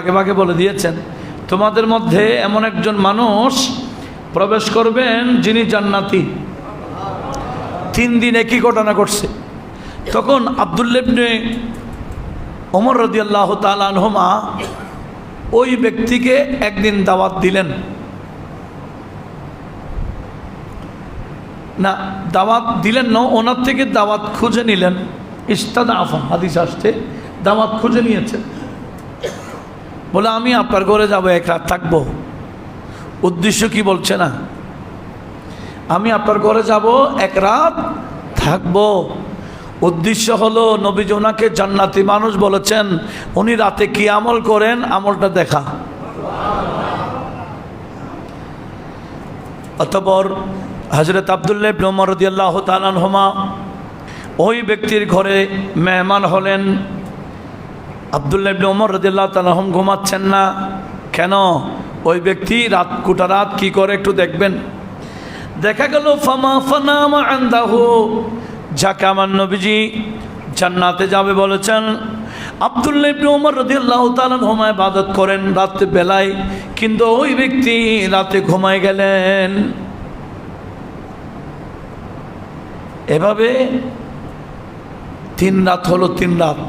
আগে ভাগে বলে দিয়েছেন, তোমাদের মধ্যে এমন একজন মানুষ প্রবেশ করবেন যিনি জান্নাতি। তিন দিন একই ঘটনা ঘটছে। তখন আবদুল্লেবনে ওমর রদিয়াল্লাহ তালানহমা ওই ব্যক্তিকে একদিন দাওয়াত দিলেন। না, দাওয়াত দিলেন না, ওনার থেকে দাওয়াত খুঁজে নিলেন। ইস্তাদ আফান, হাদিস আসছে, দাওয়াত খুঁজে নিয়েছেন। বলে, আমি আপনার ঘরে যাব, এক রাত থাকব। উদ্দেশ্য কি বলছে না? আমি আপনার ঘরে যাব, এক রাত থাকব। উদ্দেশ্য হলো নবীজ ওনাকে জান্নাতি মানুষ বলেছেন, উনি রাতে কি আমল করেন, আমলটা দেখা। অতপর হজরত আবদুল্লাহ তালানহমা ওই ব্যক্তির ঘরে মেহমান হলেন। আবদুল্লাহ ইবনে ওমর রদিল্লাহ তালাহম ঘুমাচ্ছেন না। কেন? ওই ব্যক্তি রাত, গোটা রাত কি করে একটু দেখবেন। দেখা গেল, ফামা ফানামা আন্দাহু। যাকে আমার নবীজি জান্নাতে যাবে বলেছেন। আবদুল্লাহ ইবনে ওমর রদিয়াল্লাহ তালান হোমায় বাদত করেন রাত্রে বেলায়, কিন্তু ওই ব্যক্তি রাতে ঘুমায় গেলেন। এভাবে তিন রাত হলো তিন রাত।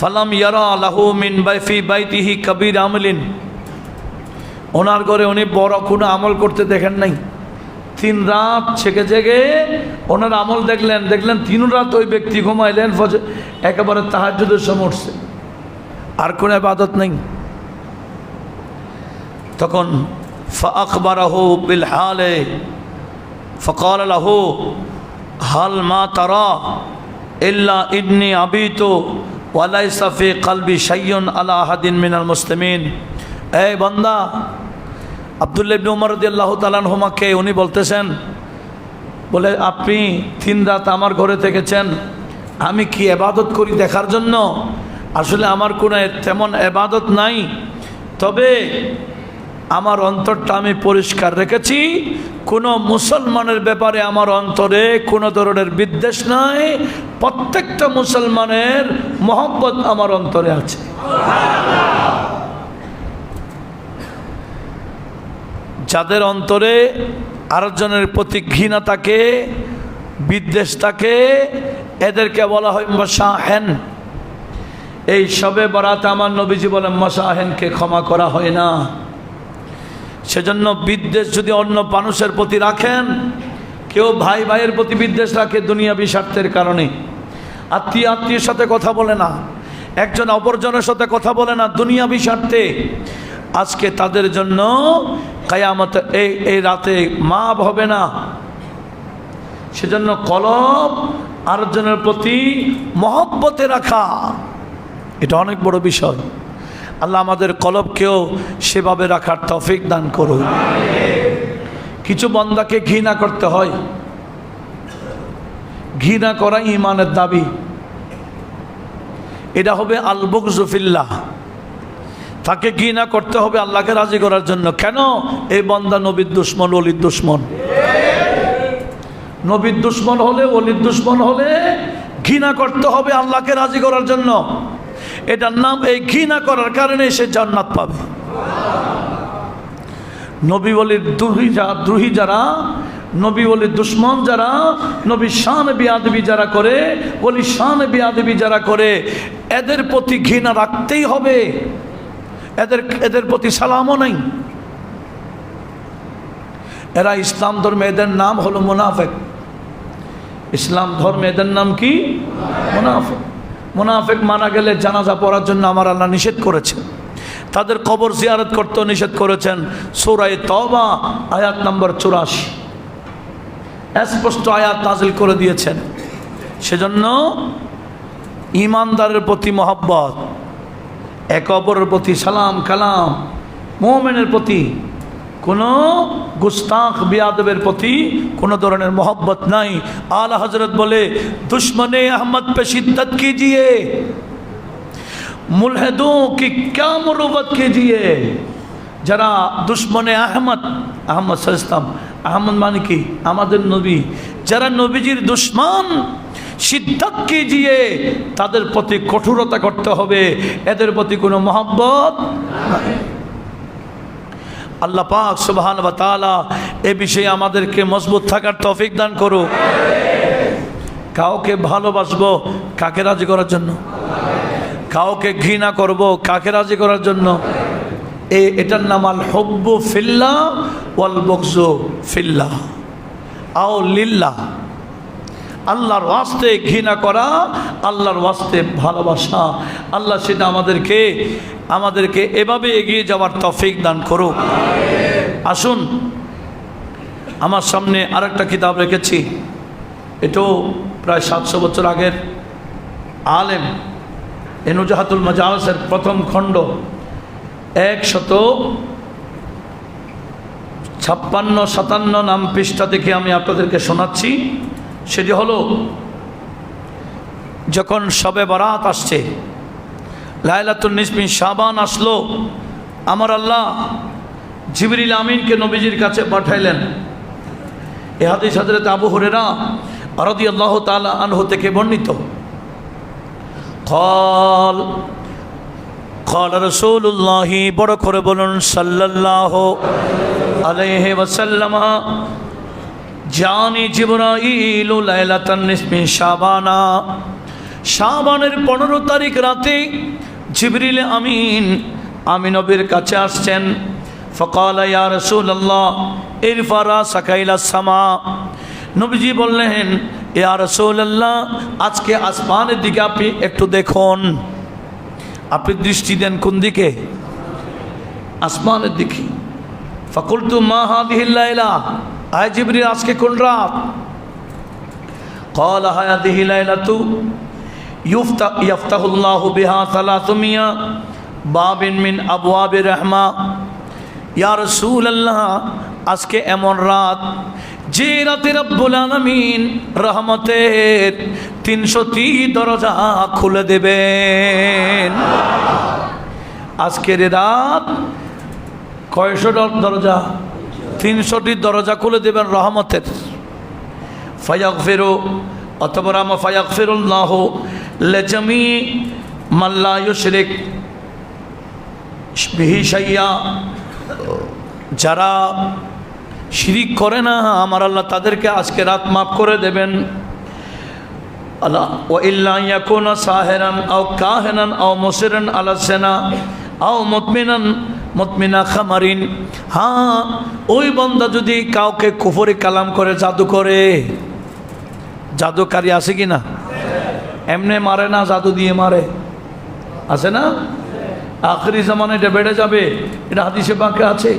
ফালাম ইয়ারা আলাহু মিন বাইফি বাইতিহি কবির আমলিন। ওনার ঘরে উনি বড় কোনো আমল করতে দেখেন নাই। তিন রাত ছেকে জেগে ওনার আমল দেখলেন দেখলেন তিন রাত ওই ব্যক্তি ঘুমাইলেন একেবারে তাহাজুদের সময় উঠছে। আর কোনো আবাদত নেই। তখন ফকবরাহু বিল হালে ফকাল লাহু, হাল মা তারা, ইল্লা ইদনি আবিত ওয়ালাই সাফি কালবি সাইয়ন আলা আহাদিন মিনাল মুসলিমিন। এ বন্দা আবদুল্লাবিন ইবনে উমর রাদিয়াল্লাহু তাআলা হোমাকে উনি বলতেছেন, বলে, আপনি তিন রাত আমার ঘরে থেকেছেন, আমি কি এবাদত করি দেখার জন্য? আসলে আমার কোনো তেমন এবাদত নাই। তবে আমার অন্তরটা আমি পরিষ্কার রেখেছি। কোনো মুসলমানের ব্যাপারে আমার অন্তরে কোনো ধরনের বিদ্বেষ নাই। প্রত্যেকটা মুসলমানের মহব্বত আমার অন্তরে আছে। যাদের অন্তরে আরেকজনের প্রতি ঘৃণা থাকে, বিদ্বেষ থাকে, এদেরকে বলা হয় মশাহেন। এই সবে বরাতে আমার নবীজি বলেন, মশাহেনকে ক্ষমা করা হয় না। সেজন্য বিদ্বেষ যদি অন্য মানুষের প্রতি রাখেন, কেউ ভাই ভাইয়ের প্রতি বিদ্বেষ রাখে দুনিয়াবি স্বার্থের কারণে। আত্মীয় আত্মীয়ের সাথে কথা বলে না, একজন অপরজনের সাথে কথা বলে না দুনিয়াবি স্বার্থে আজকে তাদের জন্য কায়ামত, এই এই রাতে মাপ হবে না। সেজন্য কলব আরেকজনের প্রতি মহব্বতে রাখা, এটা অনেক বড় বিষয়। আল্লাহ আমাদের কলবকেও সেভাবে রাখার তফিক দান করুন। কিছু বন্দাকে ঘৃণা করতে হয়। ঘৃণা করা ইমানের দাবি। এটা হবে আলবুক জুফিল্লাহ তাকে ঘৃণা করতে হবে আল্লাহকে রাজি করার জন্য। কেন? এই বন্দা নবীর দুশ্মন, অলির দুশ্মন। নবীর দুশ্মন হলে, অলির দুশ্মন হলে ঘৃণা করতে হবে আল্লাহকে রাজি করার জন্য। এটার নাম এই ঘৃণা করার কারণে সে জান্নাত পাবে। নবী বলির দ্রোহী যা দ্রোহী যারা, নবী বলির দুশ্মন যারা, নবী শান বিয়াদবি যারা করে, বলি শান বিয়াদবি যারা করে, এদের প্রতি ঘৃণা রাখতেই হবে। এদের এদের প্রতি সালামও নাই। এরা ইসলাম ধর্মে এদের নাম হলো মুনাফেক। ইসলাম ধর্মে এদের নাম কি? মুনাফেক। মুনাফেক মারা গেলে জানাজা পড়ার জন্য আমার আল্লাহ নিষেধ করেছে তাদের কবর জিয়ারত করতেও নিষেধ করেছেন। সৌরাই তবা আয়াত নম্বর চুরাশি। স্পষ্ট আয়াত নাজিল করে দিয়েছেন। সেজন্য ইমানদারের প্রতি মহব্বত এক অপরের প্রতি সালাম, কালাম, মোমেনের প্রতি কোনো গুস্তাখ বিয়াদবের প্রতি কোনো ধরনের মহব্বত নাই। আলা হজরত বলে, দুশ্মনে আহমদ পে শিদ্দত কিজিয়ে, মুলহেদু কি ক্যা মরুবত কিজিয়ে? যারা দুশ্মনে আহমদ আহমদ সাল্লাম আহমদ মানে কি? আমাদের নবী। যারা নবীজির দুশ্মন সিদ্ধাত কিজিয়ে, তাদের প্রতি কঠোরতা করতে হবে। এদের প্রতি কোনো মহব্বত আল্লাহ পাক সুবহান বা তাআলা এ বিষয়ে আমাদেরকে মজবুত থাকার তৌফিক দান করুক। কাউকে ভালোবাসবো কাকে রাজি করার জন্য? কাউকে ঘৃণা করব কাকে রাজি করার জন্য? এ, এটার নাম আল হব্বু ফিল্লা ওয়াল বকজু ফিল্লা আও লিল্লা আল্লাহর ওয়াস্তে ঘৃণা করা, আল্লাহর ওয়াস্তে ভালোবাসা। আল্লাহ সেটা আমাদেরকে আমাদেরকে এভাবে এগিয়ে যাওয়ার তফিক দান করুক। আসুন, আমার সামনে আরেকটা কিতাব রেখেছি। এটাও প্রায় সাতশো বছর আগের আলেম, এনুজাহাতুল মাজালসের প্রথম খণ্ড, একশত ছাপ্পান্ন সাতান্ন নাম পৃষ্ঠা থেকে আমি আপনাদেরকে শোনাচ্ছি। সেটি হলো, যখন সবে বরাত আসছে লাইলাতুল নিসমিন সাবান আসলো, আমার আল্লাহ জিবরিল আমিনকে নবীজির কাছে পাঠাইলেন। এ হাদিস হাজরত আবু হরেরা আরদি আল্লাহ তালা আনহু থেকে বর্ণিত। কল কল রসুল্লাহি বড় করে বলুন, সাল্লাল্লাহ আলাইহি ওয়াসাল্লামা জানি জিবরাইলু লাইলাতান নিসমি শাবানা। শাবানের পনেরো তারিখ রাতে জিবরিল আমিন, আমি নবীর কাছে আসছেন। ফকাল ইয়া রাসূলুল্লাহ সামা। নবীজি আজকে আসমানের দিকে আপনি একটু দেখুন। আপনি দৃষ্টি দেন কোন দিকে? আসমানের দিকে। ফকুলতু মা আয় জিবরিল আজকে কোন রাত قال هذه ليلة يفتح يفتح الله بها ثلاثمية باب من أبواب الرحمة يا رسول الله আজকে এমন রাত যে রাতে রব্বুল আলমিন রহমতের তিনশোটি দরজা খুলে দেবেন আজকের এ রাত কয়শো দরজা তিনশোটি দরজা খুলে দেবেন রহমতের। ফায়াক ফেরো অতপর আমা ফায়াক ফেরুল্লাহ লেজামি মাল্লা ইউশরিক বিহি সাইয়া যারা শিরিক করে না, আমার আল্লাহ তাদেরকে আজকে রাত মাফ করে দেবেন। আল্লাহ ও ইল্লা সাহেরান আও কাহেনান আও মুসিরান আলা সেনা আও মতমিনান মতমিনা খামারিন। হ্যাঁ ওই বন্দা যদি কাউকে কুফরি কালাম করে, জাদু করে, জাদুকারী আছে কি না এমনি মারে না, জাদু দিয়ে মারে। আছে না? আখরি জামানে এটা বেড়ে যাবে, এটা হাদিসে বাঁকে আছে।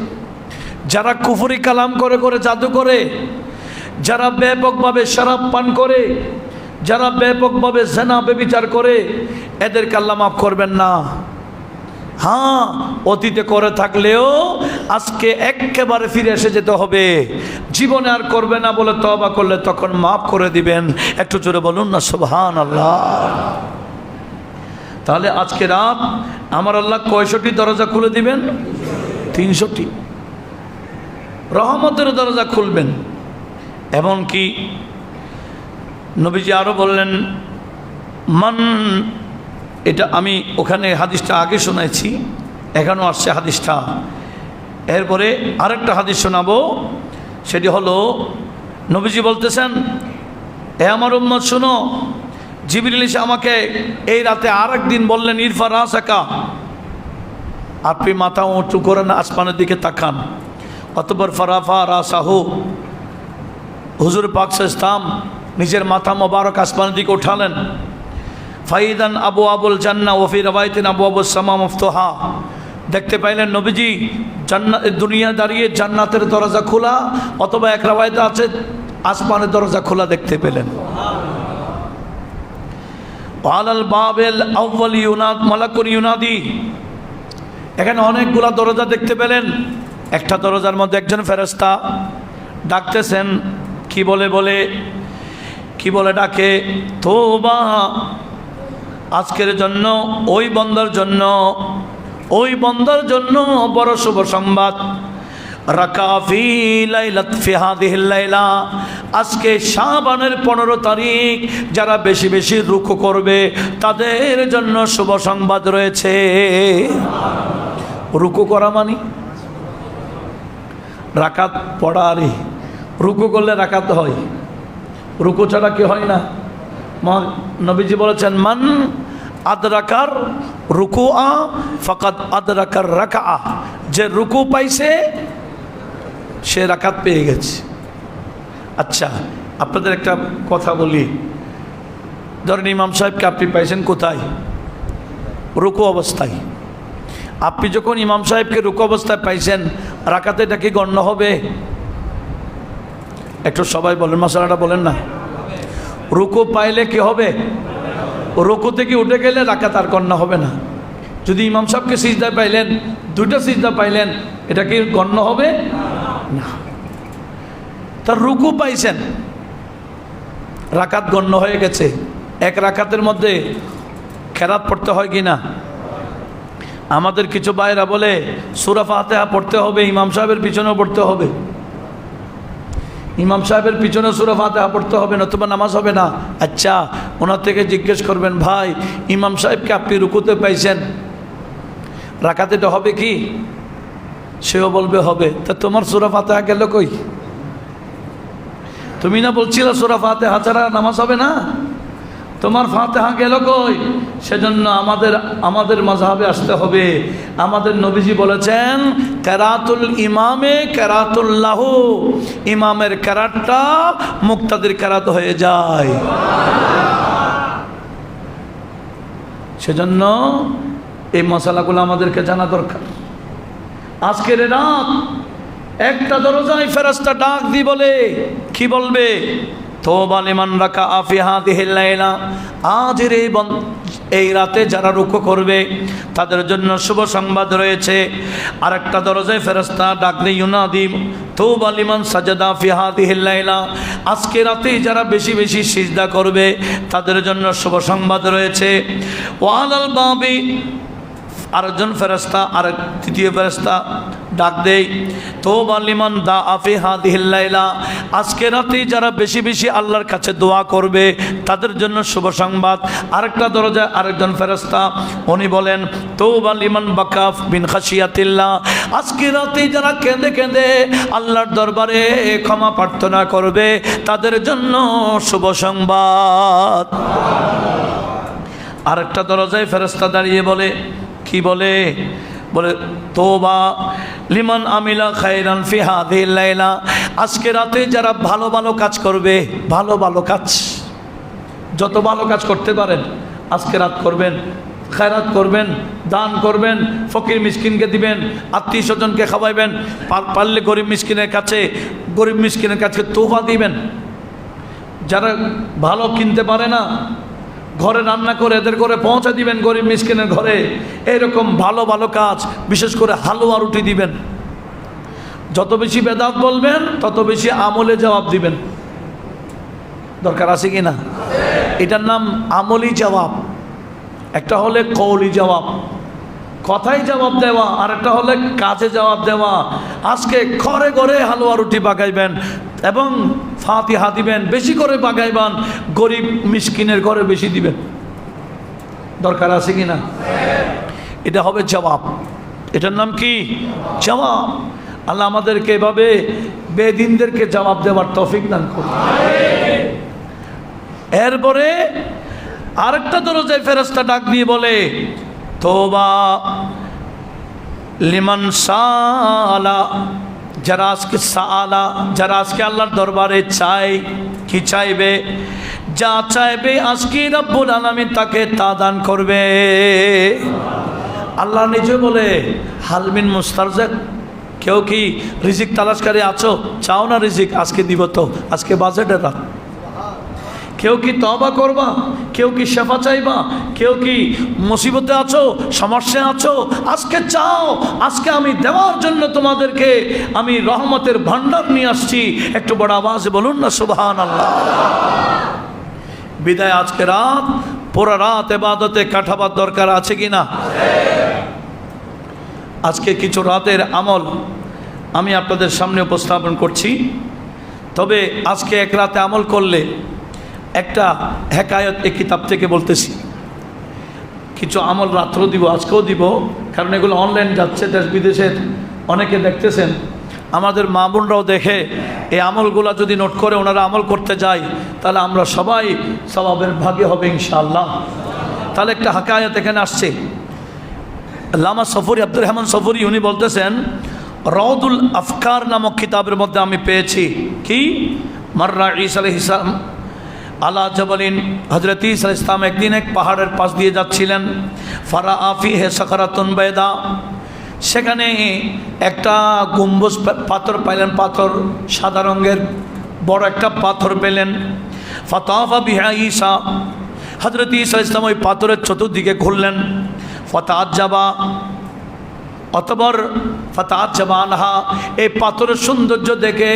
যারা কুফরি কালাম করে করে, জাদু করে, যারা ব্যাপকভাবে শরাব পান করে, যারা ব্যাপকভাবে জেনা বেবিচার করে, এদেরকে আল্লাহ মাফ করবেন না। হ্যাঁ অতীতে করে থাকলেও আজকে একেবারে ফিরে এসে যেতে হবে। জীবনে আর করবে না বলে তবা করলে তখন মাফ করে দিবেন। একটু জোরে বলুন না সুবহান আল্লাহ তাহলে আজকে রাত আমার আল্লাহ কয়শটি দরজা খুলে দিবেন? তিনশোটি। রহমতের দরজা খুলবেন। এমনকি নবীজি আরও বললেন, মান এটা আমি ওখানে হাদিসটা আগে শোনাইছি এখানেও আসছে হাদিসটা। এরপরে আরেকটা হাদিস শোনাবো, সেটি হলো, নবীজি বলতেছেন, এ আমার উম্মত, শুনো জিবির আমাকে এই রাতে আর দিন বললেন, ইরফা রাসাকা, আপনি মাথা উঁচু করেন আসমানের দিকে তাকান। অতপর ফরাফা রাসাহু, হুজুর পাকস ইসলাম নিজের মাথা মোবারক আসমানের দিকে উঠালেন। ফাইদান আবু আবুল জান্না ওফি রবায়তিন আবু আবুল সামা মুফতোহা। দেখতে পাইলেন নবীজি জান্নাত দুনিয়া দাঁড়িয়ে জান্নাতের দরজা খোলা, অথবা এক রাবায়তে আছে, আসমানের দরজা খোলা দেখতে পেলেন। আলাল বাবেল আউ্বাল ইউনাদ মালাকুর ইউনাদি। এখানে অনেকগুলা দরজা দেখতে পেলেন। একটা দরজার মধ্যে একজন ফেরস্তা ডাকতেছেন, কি বলে বলে? কি বলে ডাকে? তো বা আজকের জন্য, ওই বন্দার জন্য, ওই বন্দার জন্য বড় শুভ সংবাদ। আজকে শাবানের পনেরো তারিখ, যারা বেশি বেশি রুকু করবে, তাদের জন্য শুভ সংবাদ রয়েছে। রুকু করা মানে? রাকাত পড়া আরে রুকু করলে রাকাত হয়। রুকু ছাড়া কি হয় না? নবীজি বলেছেন, মান আদরাকার রুকু আ ফকাত আদরাকার রাকা আ যে রুকু পাইছে, সে রাকাত পেয়ে গেছে। আচ্ছা আপনাদের একটা কথা বলি। ধরেন ইমাম সাহেবকে আপনি পাইছেন কোথায়? রুকু অবস্থায়। আপনি যখন ইমাম সাহেবকে রুকু অবস্থায় পাইছেন, রাকাতে এটা কি গণ্য হবে? একটু সবাই বলেন, মশলাটা বলেন না। রুকু পাইলে কি হবে? রুকু থেকে উঠে গেলে রাকাত আর গণ্য হবে না। যদি ইমাম সাহেবকে সিজদা পাইলেন, দুইটা সিজদা পাইলেন, এটা কি গণ্য হবে? না। তার রুকু পাইছেন, রাকাত গণ্য হয়ে গেছে। এক রাকাতের মধ্যে খেরাত পড়তে হয় কি না? আমাদের কিছু বাইরা বলে, সুরা ফাতেহা পড়তে হবে, ইমাম সাহেবের পিছনেও পড়তে হবে। ইমাম সাহেবের পিছনে সুরা ফাতেহা পড়তে হবে, নতুবা নামাজ হবে না। আচ্ছা ওনার থেকে জিজ্ঞেস করবেন, ভাই, ইমাম সাহেবকে আপনি রুকুতে পাইছেন। রাখাতে তো হবে কি? সেও বলবে, হবে। তা তোমার সুরা ফাতেহা গেল কই? তুমি না বলছিল সুরা ফাতেহা ছাড়া নামাজ হবে না? তোমার ফাতেহা গেল কই? সেজন্য আমাদের আমাদের মাঝহাবে আসতে হবে। আমাদের নবীজি বলেছেন, কেরাতুল ইমামে কেরাতুল্লাহ ইমামের কেরাতটা মুক্তাদের কেরাত হয়ে যায়। সেজন্য এই মশালাগুলো আমাদেরকে জানা দরকার। আজকের রাত একটা দরজায় ফেরস্তা ডাক দি বলে, কি বলবে? তোবা লিমান রাকা আফিহা দিহিল্লাইলা আজের এই এই রাতে যারা রুখো করবে, তাদের জন্য শুভ সংবাদ রয়েছে। আরেকটা দরজায় ফেরস্তা ডাক দি ইউনাদি, তোবা লিমান সাজাদা ফিহা দিহিল্লাইলা আজকে রাতে যারা বেশি বেশি সিজদা করবে, তাদের জন্য শুভ সংবাদ রয়েছে। ওয়ালাল বাবি, আরেকজন ফেরস্তা আরেক তৃতীয় ফেরস্তা ডাক দেই। তো বালিমান দা আফি হাদিহিল্লাইলা আজকে রাতে যারা বেশি বেশি আল্লাহর কাছে দোয়া করবে, তাদের জন্য শুভ সংবাদ। আরেকটা দরজায় আরেকজন ফেরস্তা উনি বলেন তো বালিমান বাকাফ বিন খাসিয়াতিল্লাহ আজকে রাতে যারা কেঁদে কেঁদে আল্লাহর দরবারে ক্ষমা প্রার্থনা করবে, তাদের জন্য শুভ সংবাদ। আরেকটা দরজায় ফেরস্তা দাঁড়িয়ে বলে, কি বলে? বলে তোবা লিমান আমিলা খাইরান ফিহা লাইলা। আজকে রাতে যারা ভালো ভালো কাজ করবে, ভালো ভালো কাজ। যত ভালো কাজ করতে পারেন, আজকে রাত করবেন, খায়রাত করবেন, দান করবেন, ফকির মিসকিনকে দিবেন, আত্মীয় স্বজনকে খাওয়াইবেন পারলে গরিব মিসকিনের কাছে, গরিব মিসকিনের কাছে তোফা দিবেন। যারা ভালো কিনতে পারে না ঘরে রান্না করে, এদের করে পৌঁছে দিবেন গরিব মিসকিনের ঘরে। এরকম ভালো ভালো কাজ, বিশেষ করে হালুয়া রুটি দিবেন। যত বেশি বেদাত বলবেন, তত বেশি আমলে জবাব দিবেন। দরকার আছে কি না? এটার নাম আমলি জবাব। একটা হলে কৌলি জবাব। কথাই জবাব দেওয়া আর একটা হলে কাজে জবাব দেওয়া। আজকে ঘরে ঘরে হালুয়া রুটি পাকাইবেন এবং ফাতিহা দিবেন, বেশি করে পাকাইবেন গরিব মিসকিনের ঘরে বেশি দিবেন। দরকার আছে কি না? এটা হবে জবাব। এটার নাম কি? জবাব। আল্লাহ আমাদেরকে এভাবে বেদিনদেরকে জবাব দেওয়ার তৌফিক দান করুন। এরপরে আরেকটা দরজায় ফেরস্তা ডাক দিয়ে বলে তোবা লিমান সালা যারা আজকে সালা যারা আজকে আল্লাহর দরবারে চাই কি চাইবে? যা চাইবে আজকে রব্বুল আলামিন তাকে তা দান করবে। আল্লাহ নিজে বলে হালমিন মুস্তারজাক, কেউ কি রিজিক তালাশকারী আছো? চাও না রিজিক, আজকে দিব তো, আজকে বাজেটের রাত। কেউ কি তবা করবা? কেউ কি শেফা চাইবা? কেউ কি মুসিবতে আছো? সমস্যায় আছো? আজকে চাও, আজকে আমি দেওয়ার জন্য তোমাদেরকে আমি রহমতের ভান্ডার নিয়ে আসছি। একটু বড় আওয়াজে বলুন না সুবহান আল্লাহ বিদায়, আজকে রাত, পুরো রাত এবাদতে কাঠাবার দরকার আছে কি না? আজকে কিছু রাতের আমল আমি আপনাদের সামনে উপস্থাপন করছি। তবে আজকে এক রাতে আমল করলে একটা হেকায়ত এই কিতাব থেকে বলতেছি। কিছু আমল রাত্র দিব, আজকেও দিব, কারণ এগুলো অনলাইন যাচ্ছে, দেশ বিদেশের অনেকে দেখতেছেন। আমাদের মা বোনরাও দেখে, এই আমলগুলো যদি নোট করে ওনারা আমল করতে যায়, তাহলে আমরা সবাই স্বভাবের ভাগে হবে ইনশাআল্লাহ। তাহলে একটা হাকায়ত এখানে আসছে। লামা সফরি, আব্দুর রহমান সফরি, উনি বলতেছেন, রওদুল আফকার নামক কিতাবের মধ্যে আমি পেয়েছি। কি? মার্রা ইস ইসলাম আলা জবলিন হজরত ইসা ইসলাম একদিন এক পাহাড়ের পাশ দিয়ে যাচ্ছিলেন। ফারা আফি হে সখারাতুন বেদা সেখানে একটা গম্বুজ পাথর পাইলেন, পাথর সাদা রঙের, বড় একটা পাথর পেলেন। ফতাফা বিহা ঈসা। হজরত ইসা ইসলাম ওই পাথরের চতুর্দিকে ঘুরলেন। ফতাজ যাবা অতবর ফতাত এই পাথরের সৌন্দর্য দেখে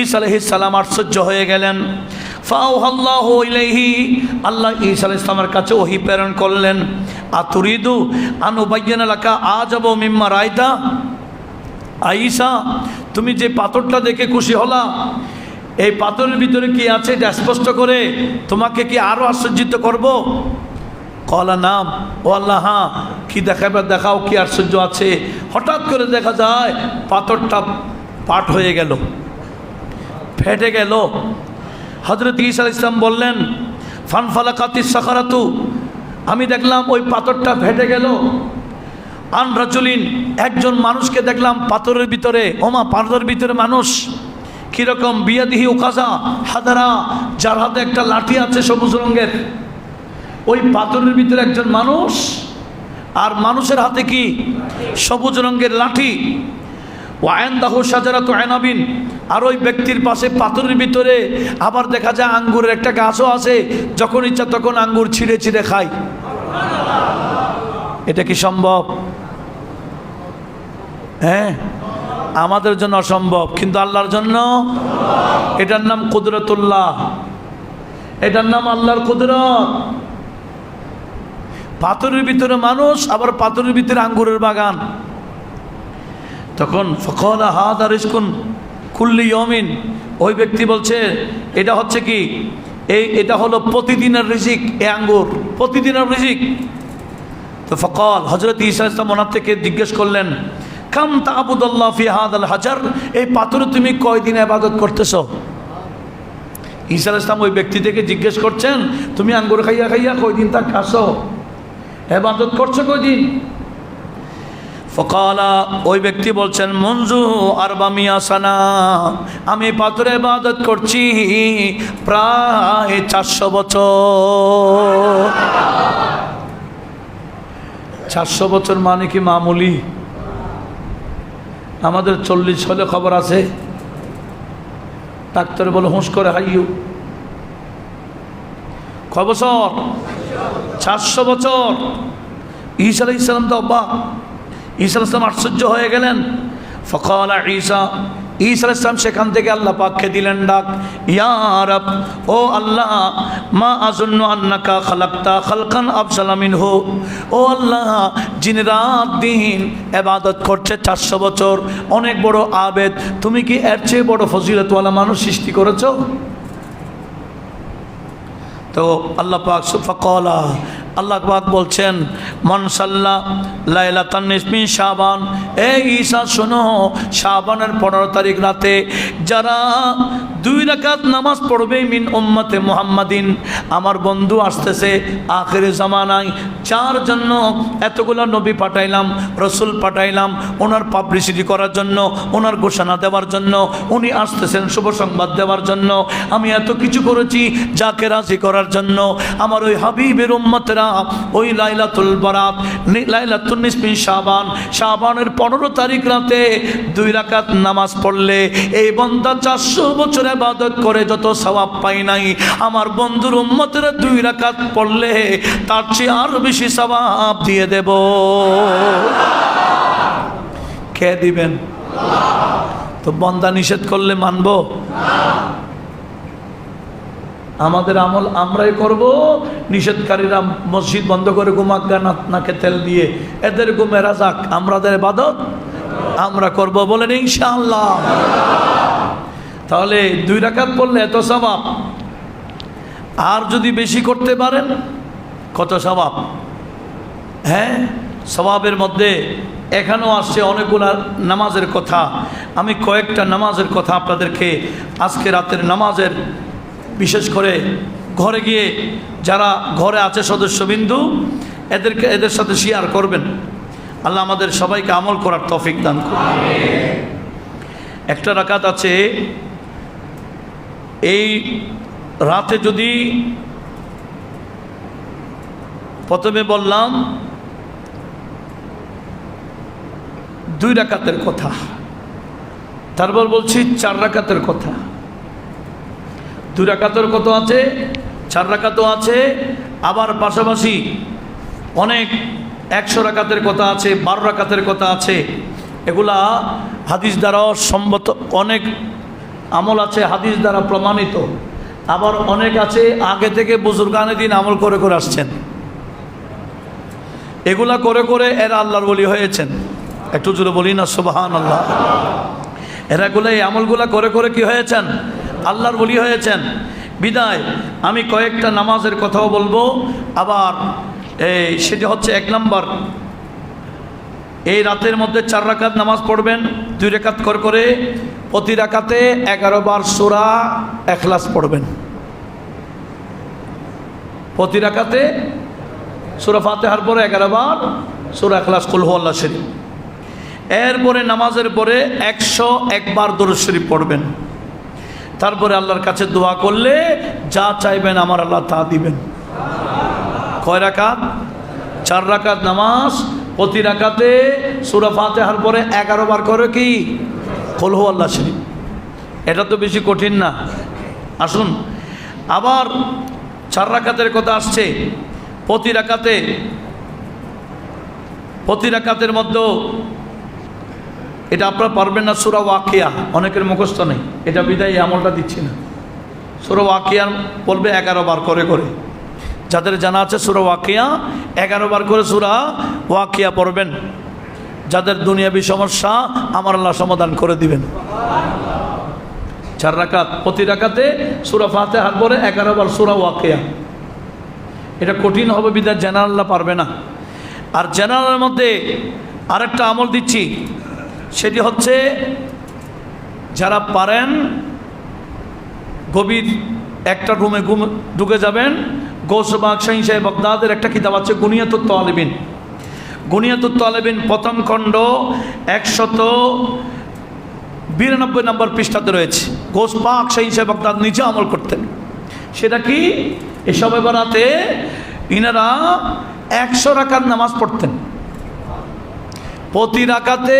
ঈসা আলহিস সালাম আশ্চর্য হয়ে গেলেন। আল্লাহ ঈসা আলাইহিস সালামের কাছে ওহি প্রেরণ করলেন। আতুরিদু আনুবাইয়ান এলাকা আজাব মিম্মা রায়দা আইসা, তুমি যে পাথরটা দেখে খুশি হলা, এই পাথরের ভিতরে কি আছে এটা স্পষ্ট করে তোমাকে কি আরও আশ্চর্যিত করব? কলা নাম, ও আল্লাহ হ্যাঁ কি দেখাবে দেখাও, কি আশ্চর্য আছে। হঠাৎ করে দেখা যায়, পাথরটা পাট হয়ে গেল, ফেটে গেল। হজরত আলাইহিস ইসলাম বললেন ফানফালা কাতিস সাকারাতু আমি দেখলাম ওই পাথরটা ফেটে গেল। আন রাজুলিন, একজন মানুষকে দেখলাম পাথরের ভিতরে, ওমা, পাথরের ভিতরে মানুষ। কীরকম বিয়াদিহি ওকাজা হাদারা, যার হাতে একটা লাঠি আছে সবুজ রঙের। ওই পাথরের ভিতরে একজন মানুষ, আর মানুষের হাতে কি? সবুজ রঙের লাঠি। ওয়ায়ন দাহ সাজারা তো আয়নাবিন আর ওই ব্যক্তির পাশে পাথরের ভিতরে আবার দেখা যায় আঙ্গুরের একটা গাছও আছে, যখন ইচ্ছা তখন আঙ্গুর ছিঁড়ে ছিঁড়ে খায়। এটা কি সম্ভব? হ্যাঁ আমাদের জন্য অসম্ভব, কিন্তু আল্লাহর জন্য? এটার নাম কুদরতুল্লাহ। এটার নাম আল্লাহর কুদরত। পাথরের ভিতরে মানুষ, আবার পাথরের ভিতরে আঙ্গুরের বাগান। তখন ফকলা হাত আর ইস্কুন কুল্লি ইয়মিন ওই ব্যক্তি বলছে, এটা হচ্ছে কি? এই, এটা হলো প্রতিদিনের রিজিক এ আঙ্গুর, প্রতিদিনের রিজিক। তো ফকল হজরত ইসা ইসলাম ওনার থেকে জিজ্ঞেস করলেন, কাম ফি হাদ আল হাজার? এই পাথরে তুমি কয়দিন আবাদত করতেছ? আলাইহিস ইসলাম ওই ব্যক্তি থেকে জিজ্ঞেস করছেন, তুমি আঙ্গুর খাইয়া খাইয়া কয়দিন তা খাসো? এবাদত করছ কয়দিন ফকালা, ওই ব্যক্তি বলছেন, মঞ্জু আর বামিয়া সানা, আমি পাথরে ইবাদত করছি প্রায় চারশো বছর। চারশো বছর মানে কি মামুলি? আমাদের চল্লিশ হলে খবর আছে। ডাক্তার বলে, হুঁশ করে হাইউ ক বছর চারশো বছর। ঈসা আলাইহিস সালাম তো অব্বা ঈসা আলাইহিস সালাম আশ্চর্য হয়ে গেলেন। ফকলা ঈসা ঈসা আলাইহিস সালাম সেখান থেকে আল্লাহ পাককে দিলেন ডাক ইয়ারব ও আল্লাহ, মা আজন্য আন্নাকা খালাক্তা খালকান আফসালামিন হো ও আল্লাহ, যিনি রাত দিন এবাদত করছে চারশো বছর, অনেক বড় আবেদ, তুমি কি এর চেয়ে বড় ফজিলতওয়ালা মানুষ সৃষ্টি করেছ? তো আল্লাহ পাক সুফাকলা আল্লাহ পাক বলছেন মনসাল্লাহ লাইলা তান্নিসমিন শাবান। এই ঈশা শোনো, শাবানের পনেরো তারিখ রাতে যারা দুই রাকাত নামাজ পড়বে মিন উম্মতে মুহাম্মাদিন, আমার বন্ধু আসতেছে আখের জামানায় চার জন্য এতগুলো নবী পাঠাইলাম, রসুল পাঠাইলাম, ওনার পাবলিসিটি করার জন্য, ওনার ঘোষণা দেওয়ার জন্য, উনি আসতেছেন শুভ সংবাদ দেওয়ার জন্য, আমি এত কিছু করেছি, যাকে রাজি করার জন্য আমার ওই হাবিবের উম্মতেরা ওই লাইলাতুল বরাত লাইলাতুল নিসমিন শাবান, শাবানের পনেরো তারিখ রাতে দুই রাকাত নামাজ পড়লে এই বন্দা চারশো বছর আবাদত করে যত সওয়াব পাই নাই। আমার বন্ধুর উম্মতেরা দুই রাকাত পড়লে তার চেয়ে আরও বেশি সওয়াব দিয়ে দেব। কে দিবেন? তো বন্দা নিষেধ করলে মানবো? আমাদের আমল আমরাই করব। নিষেধকারীরা মসজিদ বন্ধ করে ঘুমাক নাকে তেল দিয়ে। এদের ঘুমে রাজাক আমাদের বাদত আমরা করব বলেন ইনশাআল্লাহ। তাহলে দুই রাকাত পড়লে এত স্বভাব। আর যদি বেশি করতে পারেন, কত স্বভাব? হ্যাঁ স্বভাবের মধ্যে এখানেও আসছে অনেকগুলা নামাজের কথা। আমি কয়েকটা নামাজের কথা আপনাদেরকে আজকে রাতের নামাজের বিশেষ করে ঘরে গিয়ে যারা ঘরে আছে সদস্যবিন্দু, এদেরকে, এদের সাথে শেয়ার করবেন। আল্লাহ আমাদের সবাইকে আমল করার তফিক দান করুন। একটা রাকাত আছে, এই রাতে যদি প্রথমে বললাম দুই রাকাতের কথা, তারপর বলছি চার রাকাতের কথা। দুই রাকাতের কত আছে? চার রাকাতও আছে। আবার পাশাপাশি অনেক একশো রাকাতের কথা আছে, বারো রাকাতের কথা আছে। এগুলা হাদিস দ্বারাও সম্মত, অনেক আমল আছে হাদিস দ্বারা প্রমাণিত। আবার অনেক আছে আগে থেকে বুজুর্গানে দিন আমল করে করে আসছেন। এগুলা করে করে এরা আল্লাহর বলি হয়েছেন। একটু জোরে বলি না সুবাহান আল্লাহ এরাগুলো এই আমলগুলা করে করে কি হয়েছেন? আল্লাহর বলি হয়েছেন, বিদায়, আমি কয়েকটা নামাজের কথাও বলব। আবার এই সেটি হচ্ছে এক নম্বর, এই রাতের মধ্যে চার রাকাত নামাজ পড়বেন, দুই রেখাত কর করে প্রতি রাকাতে এগারো বার সোরা এখলাস পড়বেন। প্রতি রাকাতে সুরা ফাতেহার পরে এগারো বার সুরা এখলাস কুলহু আল্লাহ শরীফ। এরপরে নামাজের পরে একশো একবার দরুদ শরীফ পড়বেন। তারপরে আল্লাহর কাছে দোয়া করলে যা চাইবেন আমার আল্লাহ তা দিবেন। কয় রাকাত? চার রাকাত নামাজ, প্রতি রাকাতে সুরা ফাতেহার পরে এগারো বার করে কি? কলহু আল্লাহ শরীফ। এটা তো বেশি কঠিন না। আসুন, আবার চার রাকাতের কথা আসছে। প্রতি রাকাতে, প্রতি রাকাতের মধ্যেও এটা আপনারা পারবেন না সুরা ওয়াকিয়া। অনেকের মুখস্থ নেই। এটা বিদায় আমলটা দিচ্ছি না। সুরা ওয়াকিয়া বলবে এগারো বার করে করে। যাদের জানা আছে সুরা ওয়াকিয়া, এগারো বার করে সুরা ওয়াকিয়া পড়বেন। যাদের দুনিয়াবি সমস্যা, আমার আল্লাহ সমাধান করে দিবেন। চার রাকাত, প্রতি রাকাতে সুরা ফাতে হাত পরে এগারো বার সুরা ওয়াকিয়া। এটা কঠিন হবে বিদায় জেনারেল্লা পারবে না। আর জেনারেলের মধ্যে আরেকটা আমল দিচ্ছি। সেটি হচ্ছে যারা পারেন গভীর একটা রুমে ঘুম ঢুকে যাবেন। গৌসবাগ শাহী সাহেব বগদাদের একটা কিতাব আছে গুনিয়াতুত্ত আলেবিন গুনিয়াতুত্ত আলেবিন প্রথম খণ্ড একশত বিরানব্বই নম্বর পৃষ্ঠাতে রয়েছে। গোস পাক শাহী সাহেব বগদাদ নিজে আমল করতেন। সেটা কি? এসব বেড়াতে ইনারা একশো রাখার নামাজ পড়তেন। প্রতি রাকাতে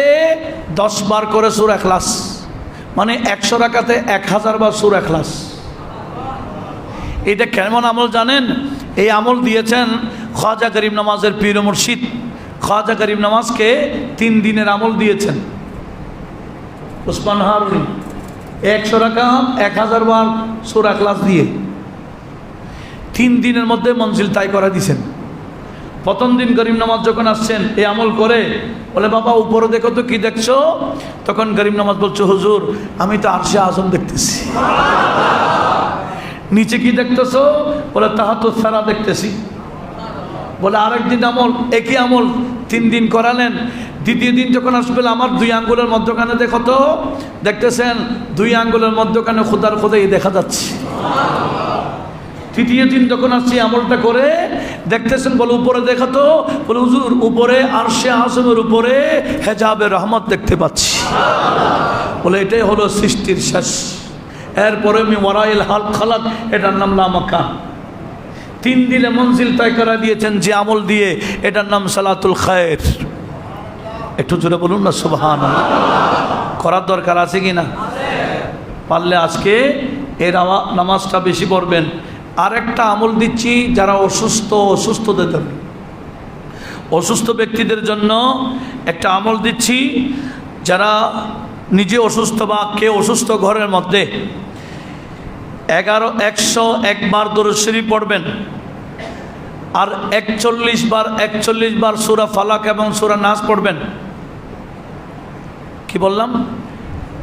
দশ বার করে সুর এখলাস। মানে একশো রাকাতে এক হাজার বার সুর এখলাস। এটা কেমন আমল জানেন? এই আমল দিয়েছেন খাজা গরিব নামাজের পীর মুর্শিদ। খাজা গরিব নামাজকে তিন দিনের আমল দিয়েছেন। উসমান হারুনি একশো রাকাত এক হাজার বার সুর এখলাস দিয়ে তিন দিনের মধ্যে মঞ্জিল তাই করা দিছেন প্রথম দিন গরিব নামাজ যখন আসছেন, এই আমল করে, বলে, বাবা, উপরে দেখো তো কি দেখছ? তখন গরিব নামাজ বলছো, হুজুর, আমি তো আরশে আজম দেখতেছি। নিচে কি দেখতেছো? বলে, তাহা তো সারা দেখতেছি। বলে আরেক দিন আমল, একই আমল, তিন দিন করালেন। দ্বিতীয় দিন যখন আসবেন আমার দুই আঙ্গুলের মধ্যখানে দেখো তো। দেখতেছেন, দুই আঙ্গুলের মধ্যখানে খোদার খোদাই দেখা যাচ্ছে। তৃতীয় দিন যখন আসছি আমলটা করে, দেখতেছেন বলে উপরে দেখা তো, বলে, হুজুর, উপরে আর সে আসমের উপরে হেজাবে রহমত দেখতে পাচ্ছি। বলে, এটাই হলো সৃষ্টির শেষ। এরপরে আমি ওয়ারাইল হাল খালাক এটার নাম লামাকা। তিন দিনে মঞ্জিল তয় করা দিয়েছেন যে আমল দিয়ে, এটার নাম সালাতুল খায়ের। একটু জোরে বলুন না সুবহান করার দরকার আছে কি না? পারলে আজকে এর নামাজটা বেশি পড়বেন। আরেকটা আমল দিচ্ছি যারা অসুস্থ, অসুস্থদের জন্য। অসুস্থ ব্যক্তিদের জন্য একটা আমল দিচ্ছি যারা নিজে অসুস্থ বা কে অসুস্থ ঘরের মধ্যে। এগারো, একশো একবার দরশরী পড়বেন আর একচল্লিশ বার একচল্লিশ বার সুরা ফালাক এবং সুরা নাচ পড়বেন। কি বললাম?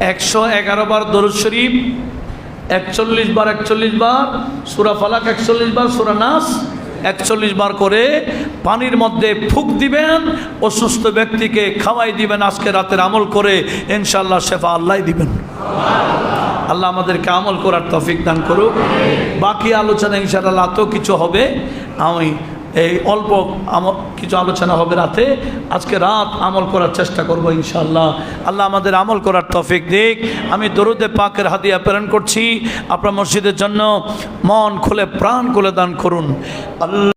একশো এগারো বার দরুদ একচল্লিশ বার একচল্লিশ বার, সুরা ফালাক একচল্লিশ বার, সুরা নাস একচল্লিশ বার করে পানির মধ্যে ফুক দিবেন অসুস্থ ব্যক্তিকে খাওয়াই দিবেন আজকে রাতের আমল করে ইনশাল্লাহ শেফা আল্লাহ দিবেন। আল্লাহ আমাদেরকে আমল করার তফিক দান করুক। বাকি আলোচনা ইনশাআল্লাহ এত কিছু হবে। আমি এই অল্প কিছু আলোচনা হবে রাতে। আজকে রাত আমল করার চেষ্টা করব ইনশাল্লাহ আল্লাহ আমাদের আমল করার তফিক দিক। আমি দরুদে পাকের হাতিয়া প্রেরণ করছি। আপনার মসজিদের জন্য মন খুলে, প্রাণ খুলে দান করুন। আল্লাহ